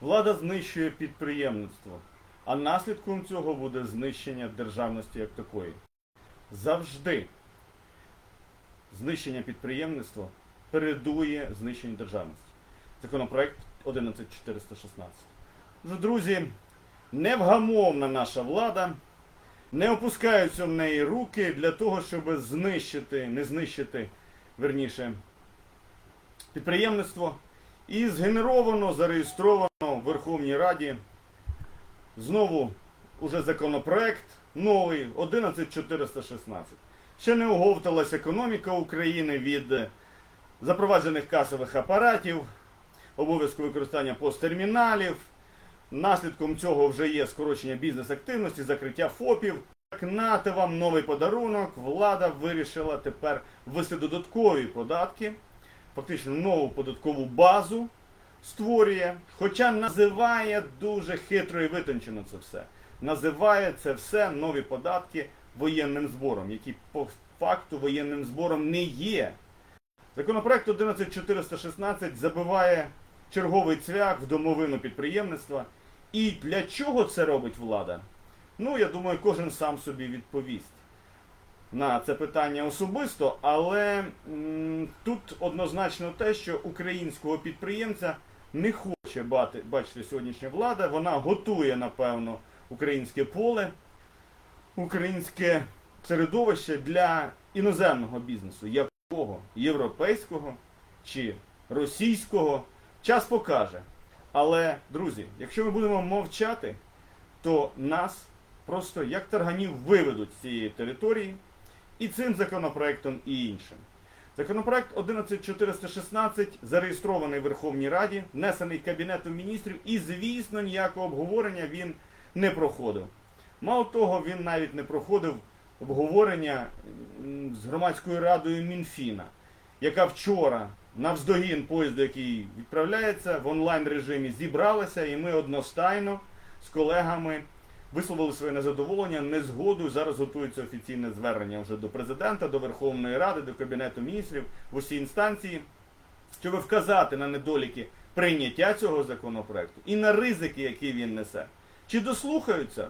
Влада знищує підприємництво, а наслідком цього буде знищення державності як такої. Завжди знищення підприємництва передує знищенню державності. Законопроект 11416. Друзі, невгамовна наша влада, не опускаються в неї руки для того, щоб знищити, не знищити, верніше, підприємництво. І згенеровано, зареєстровано в Верховній Раді знову уже законопроект новий 11416. Ще не оговталась економіка України від е, запроваджених касових апаратів, обов'язку використання посттерміналів. Наслідком цього вже є скорочення бізнес-активності, закриття ФОПів. Так, нате вам новий подарунок. Влада вирішила тепер ввести додаткові податки, фактично нову податкову базу створює, хоча називає дуже хитро і витончено це все. Називає це все нові податки воєнним збором, які по факту воєнним збором не є. Законопроект 11416 забиває черговий цвях в домовину підприємництва. І для чого це робить влада? Ну, я думаю, кожен сам собі відповість на це питання особисто, але м, тут однозначно те, що українського підприємця не хоче бати, бачити сьогоднішня влада. Вона готує, напевно, українське поле, українське середовище для іноземного бізнесу. Якого? Європейського чи російського. Час покаже. Але, друзі, якщо ми будемо мовчати, то нас просто як тарганів виведуть з цієї території і цим законопроектом, і іншим. Законопроект 11416 зареєстрований в Верховній Раді, внесений Кабінетом міністрів, і, звісно, ніякого обговорення він не проходив. Мало того, він навіть не проходив обговорення з громадською радою Мінфіна, яка вчора навздогін поїзду, який відправляється в онлайн режимі, зібралася, і ми одностайно з колегами висловили своє незадоволення, незгоду. Зараз готується офіційне звернення вже до президента, до Верховної Ради, до Кабінету міністрів в усі інстанції, щоб вказати на недоліки прийняття цього законопроекту і на ризики, які він несе. Чи дослухаються?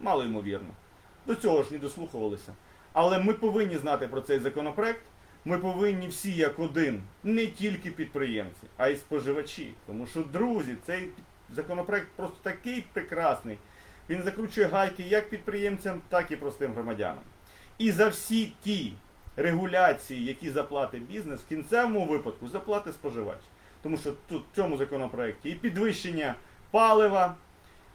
Мало ймовірно. До цього ж не дослухувалися. Але ми повинні знати про цей законопроект. Ми повинні всі як один, не тільки підприємці, а й споживачі. Тому що, друзі, цей законопроект просто такий прекрасний. Він закручує гайки як підприємцям, так і простим громадянам. І за всі ті регуляції, які заплатить бізнес, в кінцевому випадку заплатить споживач. Тому що тут в цьому законопроекті і підвищення палива,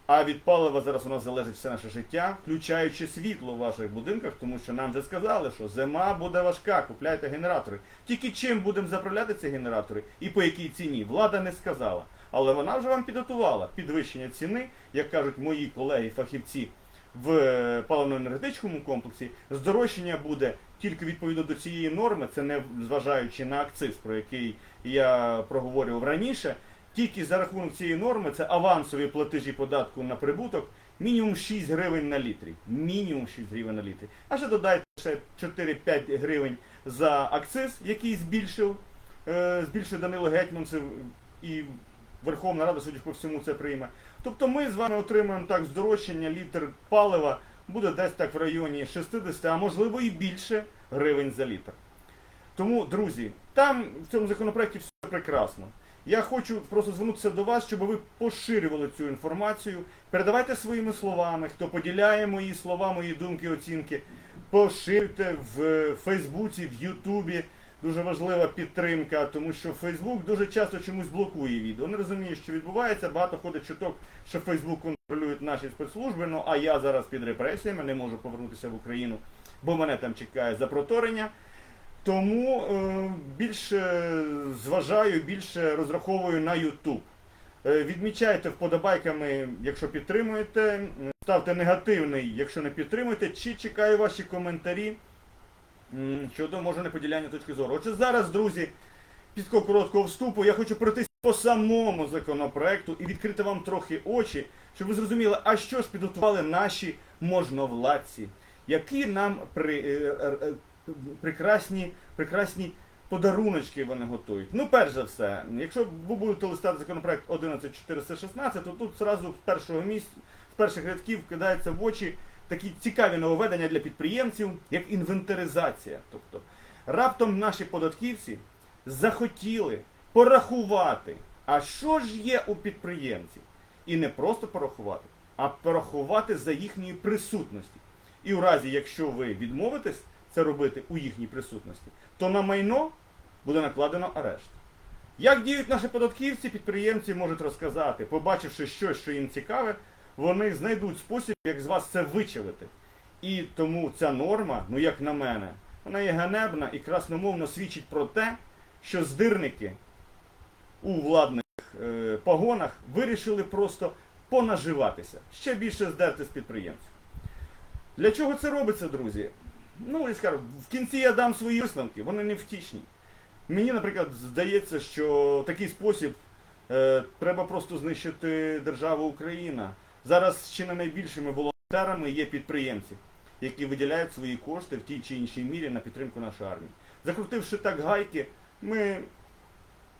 а від палива зараз у нас залежить все наше життя, включаючи світло в ваших будинках, тому що нам вже сказали, що зима буде важка, купляйте генератори. Тільки чим будемо заправляти ці генератори і по якій ціні? Влада не сказала. Але вона вже вам підготувала підвищення ціни, як кажуть мої колеги-фахівці в е, паливно-енергетичному комплексі. Здорожчання буде тільки відповідно до цієї норми, це не зважаючи на акциз, про який я проговорював раніше. Тільки за рахунок цієї норми це авансові платежі податку на прибуток мінімум 6 гривень на літрі. Мінімум 6 гривень на літрі. А ще додайте ще 4-5 гривень за акциз, який збільшив, е, збільшив Данило Гетьманцев і Верховна Рада, судя по всьому, це прийме. Тобто ми з вами отримаємо так здорожчання, літр палива буде десь так в районі 60, а можливо і більше гривень за літр. Тому, друзі, там в цьому законопроекті все прекрасно. Я хочу просто звернутися до вас, щоб ви поширювали цю інформацію. Передавайте своїми словами, хто поділяє мої слова, мої думки, оцінки. Поширюйте в Фейсбуці, в Ютубі. Дуже важлива підтримка, тому що Фейсбук дуже часто чомусь блокує відео. Не розуміє, що відбувається. Багато ходить чуток, що Фейсбук контролюють наші спецслужби. Ну а я зараз під репресіями не можу повернутися в Україну, бо мене там чекає запроторення. Тому е, більше зважаю, більше розраховую на YouTube. Е, відмічайте вподобайками, якщо підтримуєте. Ставте негативний, якщо не підтримуєте, чи чекаю ваші коментарі щодо може неподіляння точки зору. Отже, зараз, друзі, після короткого вступу я хочу пройтись по самому законопроекту і відкрити вам трохи очі, щоб ви зрозуміли, а що ж підготували наші можновладці, які нам при, е, е, е, прекрасні, прекрасні подаруночки вони готують. Ну, перш за все, якщо ви будете листати законопроект 11416, то тут зразу з першого місця, з перших рядків кидається в очі такі цікаві нововведення для підприємців, як інвентаризація. Тобто раптом наші податківці захотіли порахувати, а що ж є у підприємців. І не просто порахувати, а порахувати за їхньої присутності. І у разі, якщо ви відмовитесь це робити у їхній присутності, то на майно буде накладено арешт. Як діють наші податківці, підприємці можуть розказати, побачивши щось, що їм цікаве, вони знайдуть спосіб, як з вас це вичавити. І тому ця норма, ну як на мене, вона є ганебна і красномовно свідчить про те, що здирники у владних е, погонах вирішили просто понаживатися, ще більше здерти з підприємців. Для чого це робиться, друзі? Ну, я скажу, в кінці я дам свої висновки, вони не втішні. Мені, наприклад, здається, що такий спосіб е, треба просто знищити державу Україна. Зараз ще не найбільшими волонтерами є підприємці, які виділяють свої кошти в тій чи іншій мірі на підтримку нашої армії. Закрутивши так гайки, ми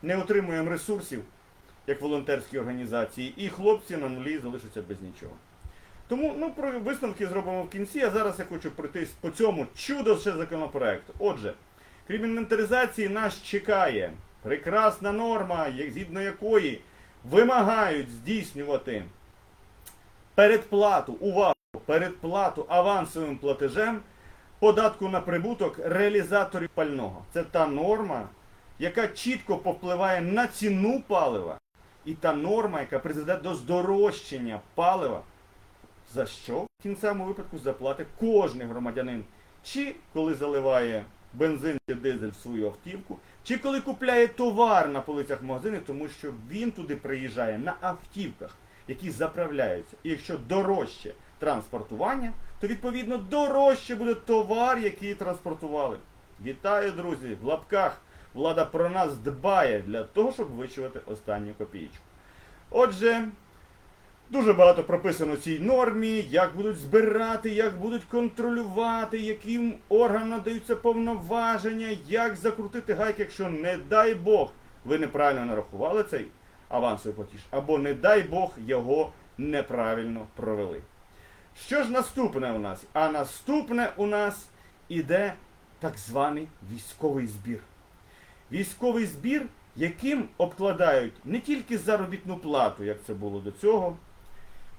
не отримуємо ресурсів, як волонтерські організації, і хлопці на нулі залишаться без нічого. Тому ну, про висновки зробимо в кінці, а зараз я хочу пройтись по цьому чудо ще законопроекту. Отже, крім інвентаризації нас чекає прекрасна норма, згідно якої вимагають здійснювати передплату, увагу, передплату авансовим платежем податку на прибуток реалізаторів пального. Це та норма, яка чітко повпливає на ціну палива, і та норма, яка призведе до здорожчання палива, за що в кінцевому випадку заплатить кожен громадянин, чи коли заливає бензин чи дизель в свою автівку, чи коли купляє товар на полицях магазинів, тому що він туди приїжджає на автівках, які заправляються. І якщо дорожче транспортування, то відповідно дорожче буде товар, який транспортували. Вітаю, друзі! В лапках влада про нас дбає для того, щоб вичувати останню копійку. Отже, Дуже багато прописано в цій нормі, як будуть збирати, як будуть контролювати, яким органам надаються повноваження, як закрутити гайки, якщо, не дай Бог, ви неправильно нарахували цей авансовий платіж, або, не дай Бог, його неправильно провели. Що ж наступне у нас? А наступне у нас іде так званий військовий збір. Військовий збір, яким обкладають не тільки заробітну плату, як це було до цього,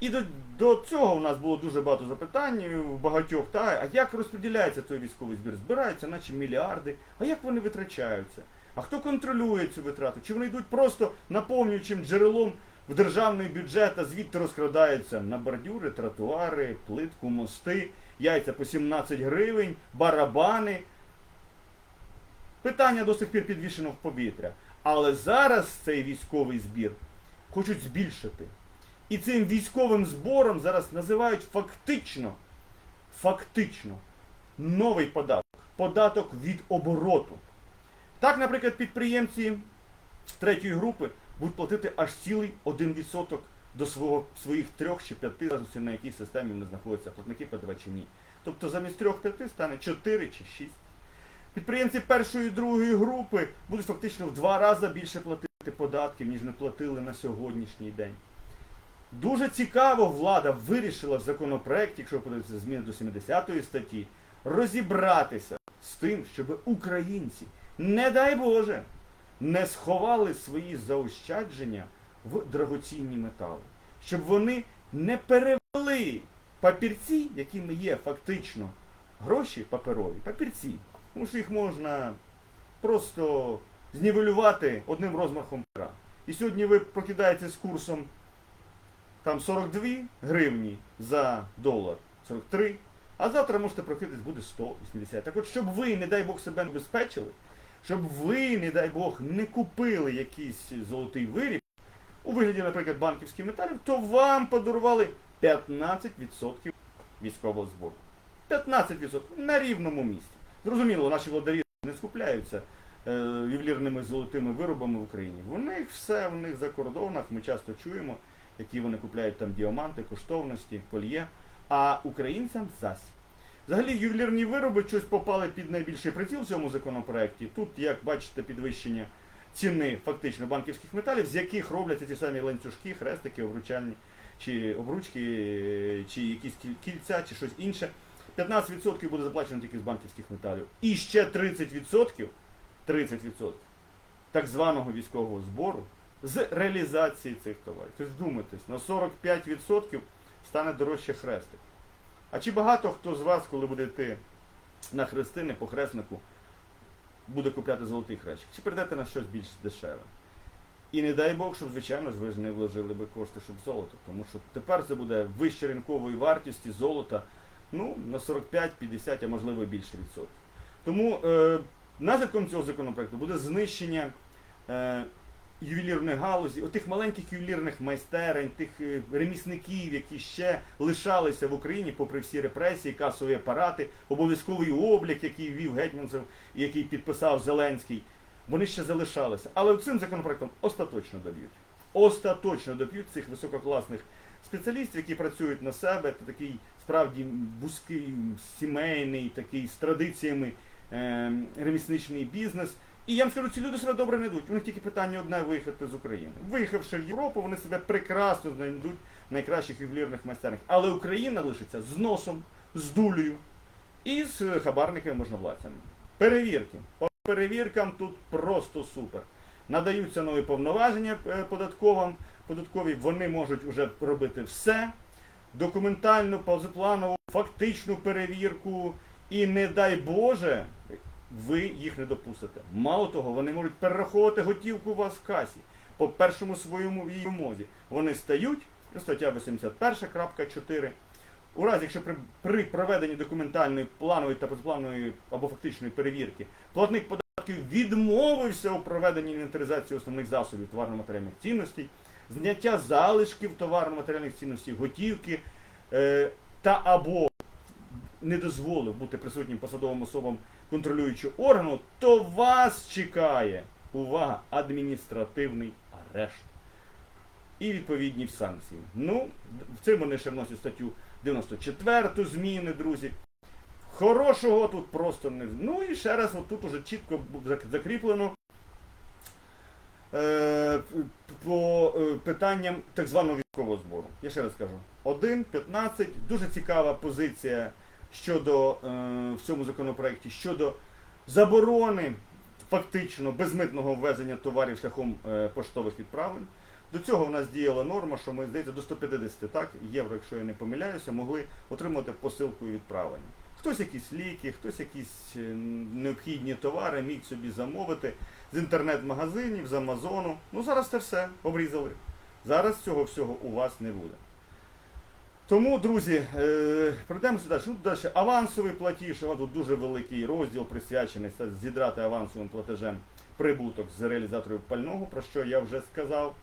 і до, до цього у нас було дуже багато запитань у багатьох, та, а як розподіляється той військовий збір? Збираються, наче мільярди, а як вони витрачаються? А хто контролює цю витрату? Чи вони йдуть просто наповнюючим джерелом в державний бюджет, а звідти розкрадаються на бордюри, тротуари, плитку, мости, яйця по 17 гривень, барабани? Питання до сих пір підвішено в повітря. Але зараз цей військовий збір хочуть збільшити. І цим військовим збором зараз називають фактично, фактично новий податок. Податок від обороту. Так, наприклад, підприємці третьої групи будуть платити аж цілий 1% до свого, своїх трьох чи п'яти, залежно на якій системі вони знаходяться, платники ПДВ чи ні. Тобто замість трьох-п'яти стане 4 чи 6. Підприємці першої і другої групи будуть фактично в два рази більше платити податків, ніж не платили на сьогоднішній день. Дуже цікаво влада вирішила в законопроекті, якщо подивитися зміни до 70 статті, розібратися з тим, щоб українці, не дай Боже, не сховали свої заощадження в драгоцінні метали. Щоб вони не перевели папірці, якими є фактично гроші паперові, папірці, тому що їх можна просто знівелювати одним розмахом пера. І сьогодні ви прокидаєтесь з курсом там 42 гривні за долар, 43, а завтра можете прокидатись, буде 180. Так от, щоб ви, не дай Бог, себе не безпечили, щоб ви, не дай Бог, не купили якийсь золотий виріб, у вигляді, наприклад, банківських металів, то вам подарували 15% військового збору. 15% на рівному місці. Зрозуміло, наші владарі не скупляються е, ювелірними золотими виробами в Україні. В них все, в них за кордонах, ми часто чуємо, які вони купляють там діаманти, коштовності, кольє, а українцям зась. Взагалі ювелірні вироби щось попали під найбільший приціл в цьому законопроекті. Тут, як бачите, підвищення ціни фактично банківських металів, з яких робляться ті самі ланцюжки, хрестики, обручальні, чи обручки, чи якісь кільця, чи щось інше. 15% буде заплачено тільки з банківських металів. І ще 30%, 30% так званого військового збору з реалізації цих товарів. Тобто вдумайтесь, на 45% стане дорожче хрестик. А чи багато хто з вас, коли буде йти на хрестини по хреснику, буде купляти золотий хрестик? Чи прийдете на щось більш дешеве? І не дай Бог, щоб, звичайно, ж ви ж не вложили би кошти, щоб золото. Тому що тепер це буде вище ринкової вартості золота ну, на 45-50, а можливо більше відсотків. Тому е, наслідком цього законопроекту буде знищення е, ювелірної галузі, отих маленьких ювелірних майстерень, тих е, ремісників, які ще лишалися в Україні, попри всі репресії, касові апарати, обов'язковий облік, який ввів Гетьманцев який підписав Зеленський, вони ще залишалися. Але цим законопроектом остаточно доб'ють. Остаточно доб'ють цих висококласних спеціалістів, які працюють на себе, такий справді вузький, сімейний, такий з традиціями е, ремісничний бізнес. І я вам скажу, ці люди себе добре не йдуть. У них тільки питання одне виїхати з України. Виїхавши в Європу, вони себе прекрасно знайдуть в найкращих ювелірних майстернях. Але Україна лишиться з носом, з дулею і з хабарниками можновладцями. Перевірки. По перевіркам тут просто супер. Надаються нові повноваження е, податковим, податкові, вони можуть вже робити все. Документальну, позапланову, фактичну перевірку. І не дай Боже, ви їх не допустите. Мало того, вони можуть перераховувати готівку у вас в касі по першому своєму вимозі. Вони стають, стаття 81.4. У разі, якщо при, при проведенні документальної планової та позапланової або фактичної перевірки платник податків відмовився у проведенні інвентаризації основних засобів товарно-матеріальних цінностей, зняття залишків товарно-матеріальних цінностей, готівки е, та або не дозволив бути присутнім посадовим особам контролюючого органу, то вас чекає, увага, адміністративний арешт. І відповідні санкції. Ну, в цим вони ще вносять статтю 94 зміни, друзі. Хорошого тут просто не. Ну і ще раз, от тут уже чітко закріплено е, по е, питанням так званого військового збору. Я ще раз кажу. 1, 15, дуже цікава позиція щодо е, в цьому законопроекті щодо заборони фактично безмитного ввезення товарів шляхом е, поштових відправлень. До цього в нас діяла норма, що ми, здається, до 150 так, євро, якщо я не помиляюся, могли отримати посилкою відправлення. Хтось якісь ліки, хтось якісь е, необхідні товари міг собі замовити з інтернет-магазинів, з Амазону. Ну зараз це все обрізали. Зараз цього всього у вас не буде. Тому, друзі, е, пройдемо сюди. Тут далі? Авансовий платіж, а тут дуже великий розділ присвячений зідрати авансовим платежем прибуток з реалізаторів пального, про що я вже сказав.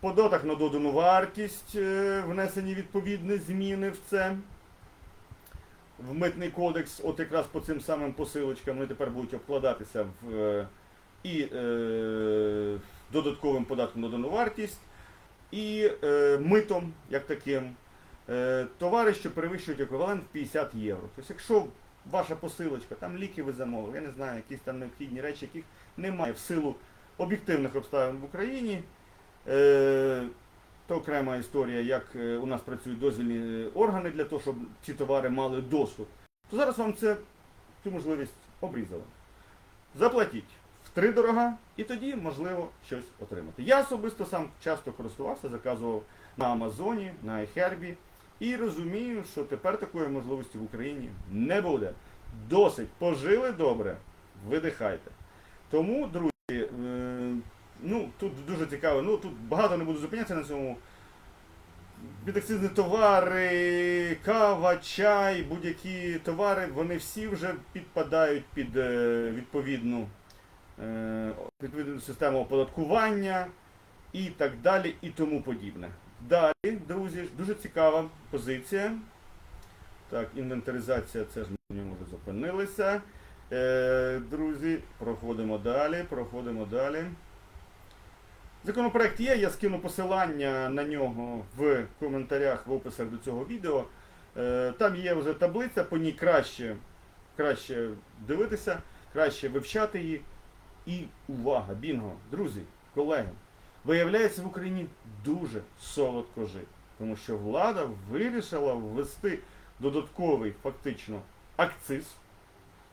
Податок на додану вартість, е, внесені відповідні зміни в це. В митний кодекс, от якраз по цим самим посилочкам, вони тепер будуть обкладатися в е, і е, додатковим податком на додану вартість, і е, митом, як таким, товари, що перевищують еквівалент в 50 євро. Тобто, якщо ваша посилочка, там ліки ви замовили, я не знаю, якісь там необхідні речі, яких немає в силу об'єктивних обставин в Україні, е, то окрема історія, як е, у нас працюють дозвільні органи для того, щоб ці товари мали доступ, то зараз вам це, цю можливість обрізали. Заплатіть втридорога, і тоді можливо щось отримати. Я особисто сам часто користувався, заказував на Амазоні, на iHerb і розумію, що тепер такої можливості в Україні не буде. Досить пожили добре, видихайте. Тому, друзі, е, ну тут дуже цікаво, ну тут багато не буду зупинятися на цьому. Підакцизні товари, кава, чай, будь-які товари, вони всі вже підпадають під е, відповідну, е, відповідну систему оподаткування і так далі, і тому подібне. Далі, друзі, дуже цікава позиція. Так, інвентаризація, це ж ми в ньому вже зупинилися. Е, друзі, проходимо далі, проходимо далі. Законопроект є, я скину посилання на нього в коментарях, в описах до цього відео. Е, Там є вже таблиця, по ній краще, краще дивитися, краще вивчати її. І увага, бінго, друзі, колеги, виявляється в Україні дуже солодко жити, тому що влада вирішила ввести додатковий фактично акциз,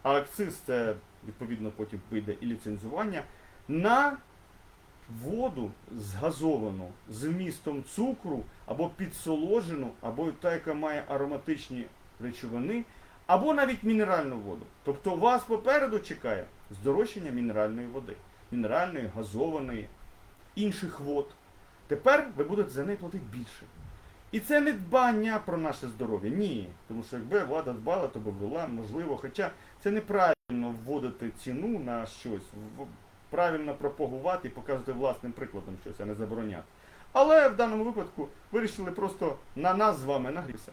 а акциз це відповідно потім вийде і ліцензування на воду згазовану з вмістом цукру або підсоложену, або та, яка має ароматичні речовини, або навіть мінеральну воду. Тобто вас попереду чекає здорожчання мінеральної води, мінеральної, газованої, інших вод. Тепер ви будете за неї платити більше. І це не дбання про наше здоров'я. Ні. Тому що якби влада дбала, то би ввела, можливо. Хоча це неправильно вводити ціну на щось, правильно пропагувати і показувати власним прикладом щось, а не забороняти. Але в даному випадку вирішили просто на нас з вами нагрівся.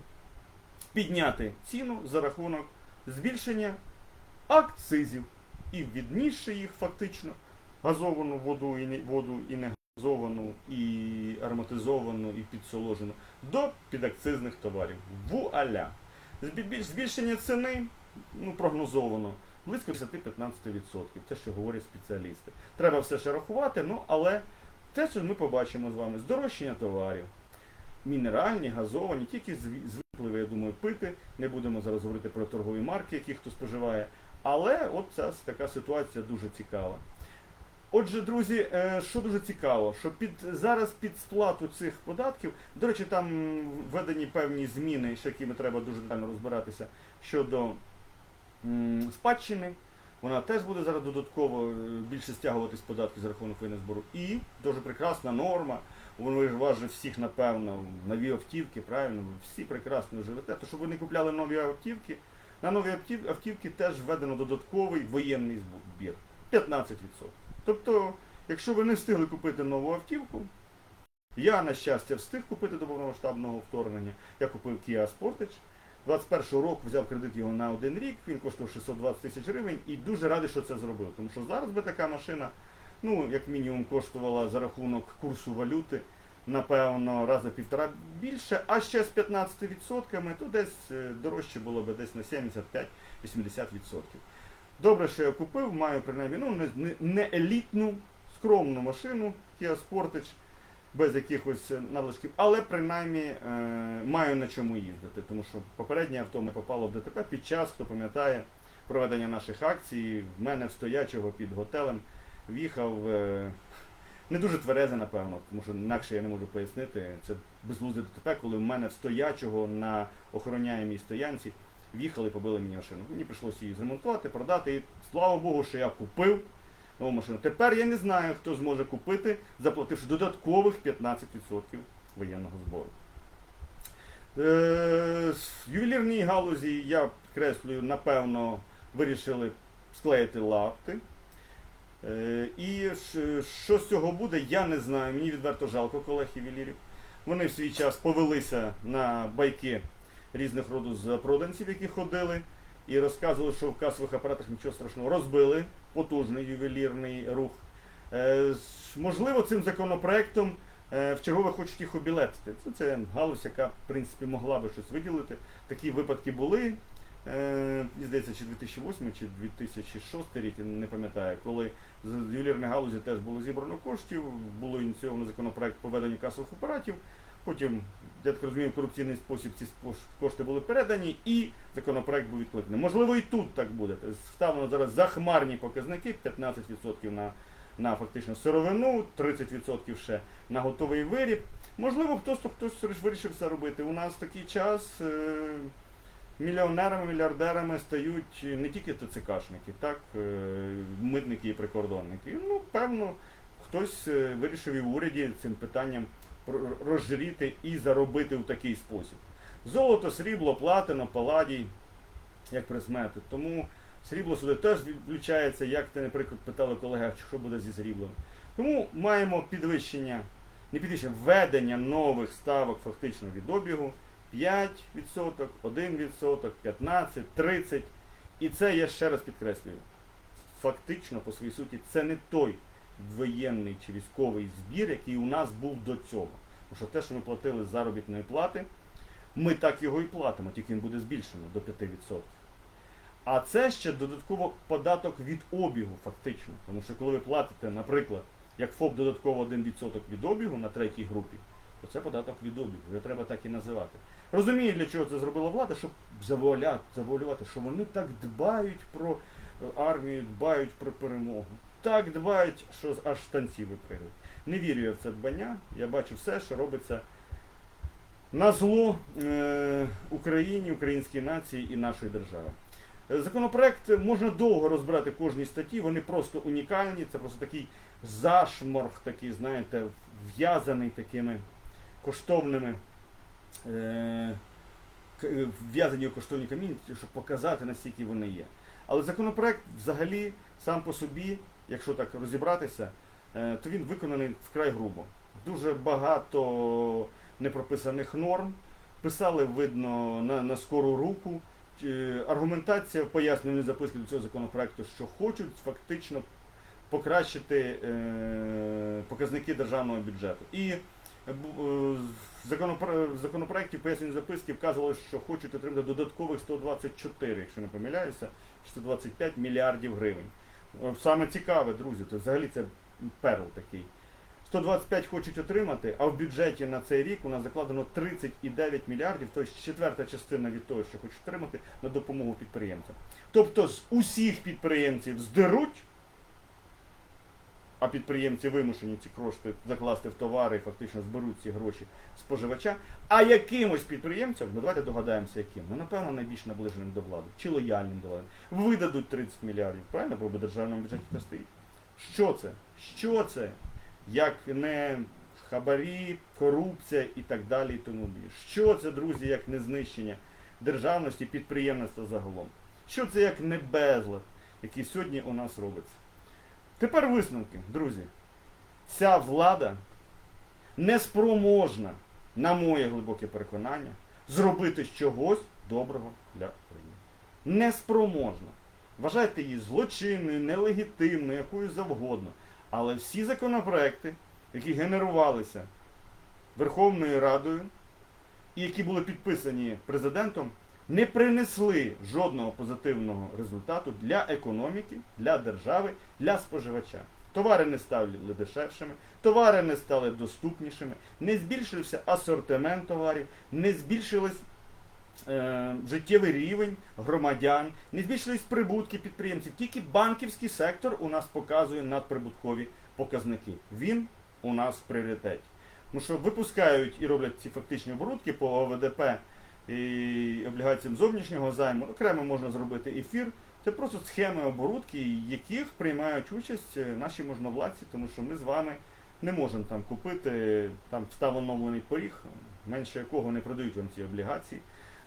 Підняти ціну за рахунок збільшення акцизів і віднісши їх фактично газовану воду і не воду і не газовану, і ароматизовану, і підсоложену до підакцизних товарів. Вуаля! Збільшення ціни ну, прогнозовано близько 10-15%. Те, що говорять спеціалісти. Треба все ще рахувати, ну але те, що ми побачимо з вами, здорожчання товарів. Мінеральні, газовані, тільки звикли, я думаю, пити. Не будемо зараз говорити про торгові марки, які хто споживає. Але от ця така ситуація дуже цікава. Отже, друзі, е, що дуже цікаво, що під зараз під сплату цих податків, до речі, там введені певні зміни, з якими треба дуже детально розбиратися щодо м, спадщини. Вона теж буде зараз додатково е, більше стягуватись податки за рахунок збору. І дуже прекрасна норма. Воно ж же всіх, напевно, нові автівки, правильно, ви всі прекрасно живете. То щоб ви не купляли нові автівки, на нові автівки теж введено додатковий воєнний збір 15%. Тобто, якщо ви не встигли купити нову автівку, я, на щастя, встиг купити до повномасштабного вторгнення. Я купив Kia Sportage. 21 року взяв кредит його на один рік, він коштував 620 тисяч гривень і дуже радий, що це зробив. Тому що зараз би така машина, ну, як мінімум, коштувала за рахунок курсу валюти, напевно, рази півтора більше, а ще з 15%, то десь е, дорожче було б десь на 75-80%. Добре, що я купив, маю принаймні ну, не, елітну, скромну машину Kia Sportage, без якихось надлишків, але принаймні е, маю на чому їздити, тому що попереднє авто не попало в ДТП під час, хто пам'ятає, проведення наших акцій. В мене в стоячого під готелем в'їхав е, не дуже тверезе, напевно, тому що інакше я не можу пояснити. Це безглузде ДТП, коли в мене в стоячого на охороняємій стоянці в'їхали побили мені машину. Мені прийшлося її зремонтувати, продати. І слава Богу, що я купив нову машину. Тепер я не знаю, хто зможе купити, заплативши додаткових 15% воєнного збору. Е, в ювелірній галузі, я підкреслюю, напевно, вирішили склеїти лапти. Е, І що з цього буде, я не знаю. Мені відверто жалко колег ювелірів. Вони в свій час повелися на байки різних роду запроданців, які ходили, і розказували, що в касових апаратах нічого страшного. Розбили потужний ювелірний рух. Е, Можливо, цим законопроектом е, в чергове хочуть їх обілетити. Це, це галузь, яка в принципі могла би щось виділити. Такі випадки були. Е, здається, чи 2008, чи 2006 рік, я не пам'ятаю, коли з ювелірної галузі теж було зібрано коштів, було ініційовано законопроект по веденню касових апаратів. Потім, я так розумію, в корупційний спосіб ці кошти були передані і законопроект був відкликаний. Можливо, і тут так буде. Ставлено зараз захмарні показники, 15% на, на фактично сировину, 30% ще на готовий виріб. Можливо, хтось, хтось вирішив це робити. У нас такий час. Е- Мільйонерами, мільярдерами стають не тільки ТЦКшники, так, е, митники і прикордонники. Ну, певно, хтось е, вирішив і в уряді цим питанням розжиріти і заробити в такий спосіб. Золото, срібло, платина, паладій, як присмети. Тому срібло сюди теж включається, як ти, наприклад, питали колега, що буде зі сріблом. Тому маємо підвищення, не підвищення, введення нових ставок фактично від обігу. 5%, 1%, 15%, 30%. І це я ще раз підкреслюю. Фактично, по своїй суті, це не той воєнний чи військовий збір, який у нас був до цього. Тому що те, що ми платили з заробітної плати, Ми так його і платимо, тільки він буде збільшено до 5%. А це ще додатково податок від обігу, фактично. Тому що коли ви платите, наприклад, як ФОП додатково 1% від обігу на третій групі, то це податок від обігу. Його треба так і називати. Розумію, для чого це зробила влада, щоб завуалювати, що вони так дбають про е, армію, дбають про перемогу. Так дбають, що аж штанці випригують. Не вірю я в це дбання. Я бачу все, що робиться на зло е, Україні, українській нації і нашої держави. Е, Законопроект можна довго розбирати кожній статті, вони просто унікальні, це просто такий зашморг, такий, знаєте, в'язаний такими коштовними, е, е, в'язані коштовні камінь, щоб показати, наскільки вони є. Але законопроект взагалі сам по собі, якщо так розібратися, е, то він виконаний вкрай грубо. Дуже багато непрописаних норм. Писали, видно, на, на скору руку. Е, Аргументація в пояснювальній записки до цього законопроекту, що хочуть фактично покращити е, показники державного бюджету. І е, в законопроекті в пояснювальній записки вказувалося, що хочуть отримати додаткових 124, якщо не помиляюся, 125 мільярдів гривень. Е, Саме цікаве, друзі, то взагалі це перл такий. 125 хочуть отримати, а в бюджеті на цей рік у нас закладено 39 мільярдів, тобто четверта частина від того, що хочуть отримати на допомогу підприємцям. Тобто з усіх підприємців здеруть, а підприємці вимушені ці кошти закласти в товари і фактично зберуть ці гроші споживача. А якимось підприємцям, ну давайте догадаємося, яким, ну напевно найбільш наближеним до влади, чи лояльним до влади, видадуть 30 мільярдів, правильно, бо в державному бюджеті це стоїть. Що це? Що це? Як не хабарі, корупція і так далі і тому більше. Що це, друзі, як не знищення державності, підприємництва загалом? Що це як не безлад, який сьогодні у нас робиться? Тепер висновки, друзі. Ця влада неспроможна, на моє глибоке переконання, зробити чогось доброго для України. Неспроможна. Вважайте її злочинною, нелегітимною, якою завгодно. Але всі законопроекти, які генерувалися Верховною Радою і які були підписані президентом, не принесли жодного позитивного результату для економіки, для держави, для споживача. Товари не стали дешевшими, товари не стали доступнішими, не збільшився асортимент товарів, не збільшилось е, життєвий рівень громадян, не збільшились прибутки підприємців. Тільки банківський сектор у нас показує надприбуткові показники. Він у нас в пріоритеті. Тому що випускають і роблять ці фактичні оборудки по ОВДП і облігаціям зовнішнього займу. Окремо можна зробити ефір. Це просто схеми оборудки, яких приймають участь е, наші можновладці, тому що ми з вами не можемо там купити там став оновлений поріг, менше якого не продають вам ці облігації.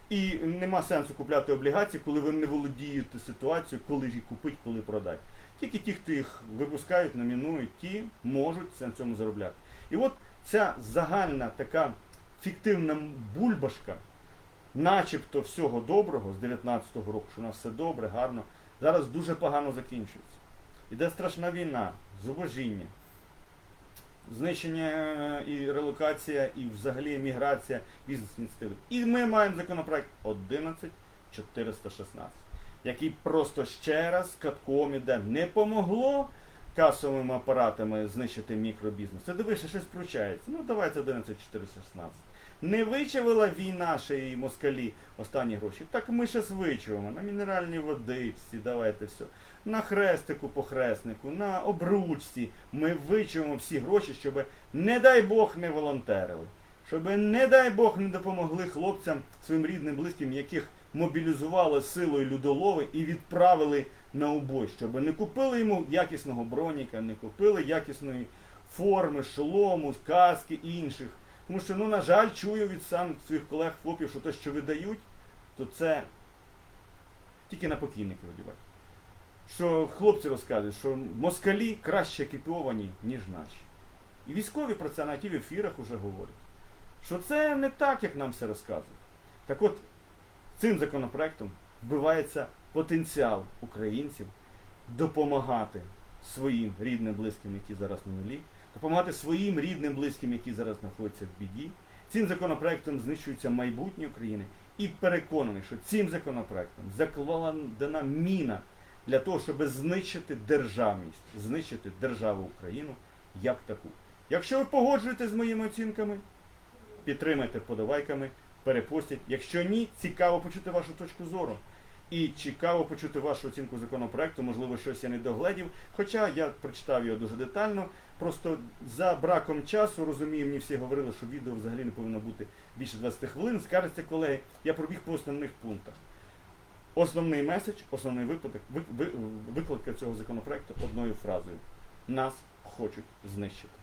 І нема сенсу купляти облігації, коли ви не володієте ситуацією, коли їх купити, коли продати. Тільки ті, хто їх випускають, номінують, ті можуть на цьому заробляти. І от ця загальна така фіктивна бульбашка, начебто всього доброго з 19-го року, що у нас все добре, гарно, зараз дуже погано закінчується. Іде страшна війна, зубожіння, знищення е, і релокація, і взагалі еміграція бізнес-ініціативи. І ми маємо законопроект 11416, який просто ще раз катком іде. Не помогло касовими апаратами знищити мікробізнес. Це дивишся, щось включається. Ну давайте 11416. Не вичавила війна ще і москалі останні гроші. Так ми ще вичавимо на мінеральні водичці, давайте все. На хрестику по хреснику, на обручці. Ми вичавимо всі гроші, щоб, не дай Бог, не волонтерили. Щоб, не дай Бог, не допомогли хлопцям своїм рідним, близьким, яких мобілізували силою людолови і відправили на убой, щоб не купили йому якісного броніка, не купили якісної форми, шолому, каски інших. Тому що, ну, на жаль, чую від сам своїх колег хлопів, що те, що видають, то це тільки на покійників одівати. Що хлопці розказують, що москалі краще екіповані, ніж наші. І військові про це навіть і в ефірах вже говорять. Що це не так, як нам все розказують. Так от, цим законопроектом вбивається потенціал українців допомагати своїм рідним, близьким, які зараз на нулі, допомагати своїм рідним, близьким, які зараз знаходяться в біді. Цим законопроектом знищується майбутнє України. І переконаний, що цим законопроектом закладена міна для того, щоб знищити державність, знищити державу Україну як таку. Якщо ви погоджуєтесь з моїми оцінками, підтримайте подавайками, перепостіть. Якщо ні, цікаво почути вашу точку зору. І цікаво почути вашу оцінку законопроекту, можливо, щось я не догледів. Хоча я прочитав його дуже детально. Просто за браком часу, розумію, мені всі говорили, що відео взагалі не повинно бути більше 20 хвилин. Скажеться, колеги, я пробіг по основних пунктах. Основний меседж, основний випадок, ви- ви- цього законопроекту одною фразою. Нас хочуть знищити.